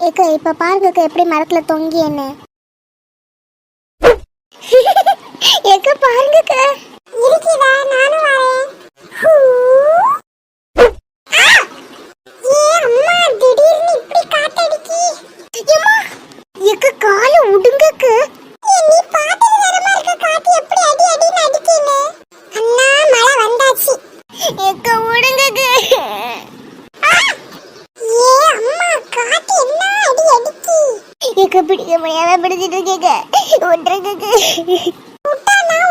ஏக்கா இப்ப பாருங்க எப்படி மரத்துல தொங்கி என்ன ஏக்கா பாருங்க இருக்குதா நானும் வரேன். காலை உடுங்கக்கு. பிடிக்க முடியாம பிடிச்சிட்டு இருக்கேங்க. ஒன்றருக்கு விட்டா நான்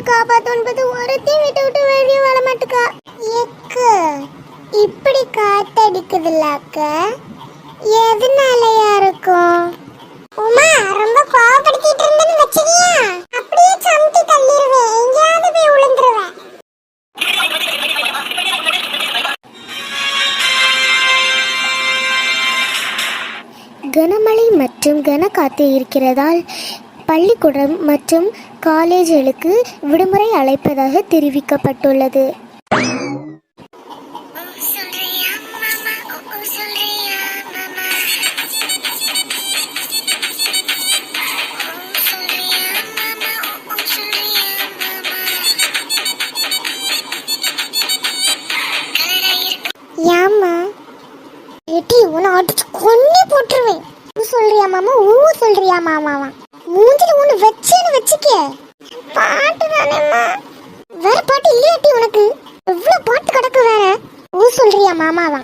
எவனாவது வந்து காப்பாத்தோன்பது ஒருத்தி விட்டு விட்டு வெளியே வர மாட்டுக்கா. எக்கு இப்படி காத்தடிக்குதுல்ல அக்கா? எதனாலயா இருக்கும்? உமா ரொம்ப கோவப்படுத்திட்டு இருந்தேன்னு வச்சுக்கியா? அப்படியே சமத்தி தள்ளிடுவேன் எங்கேயாவது போய் விழுந்துருவேன் கனமழை மற்றும் கனக்காத்து இருக்கிறதால் பள்ளிக்கூடம் மற்றும் காலேஜ்களுக்கு விடுமுறை அழைப்பதாக தெரிவிக்கப்பட்டுள்ளது. ஏம்மா? எட்டி உன்னை அடிச்சு கொன்னே போட்டுருவேன். ஊ சொல்றியா மாமா? ஊ சொல்றியா மாமாவா? மூஞ்சில ஒண்ணு வச்சேன்னு வச்சுக்க. பாட்டு தானேம்மா வேற பாட்டு இல்லையாட்டி உனக்கு? எவ்வளவு பாட்டு கிடக்கு வேற? ஊ சொல்றியா மாமாவா?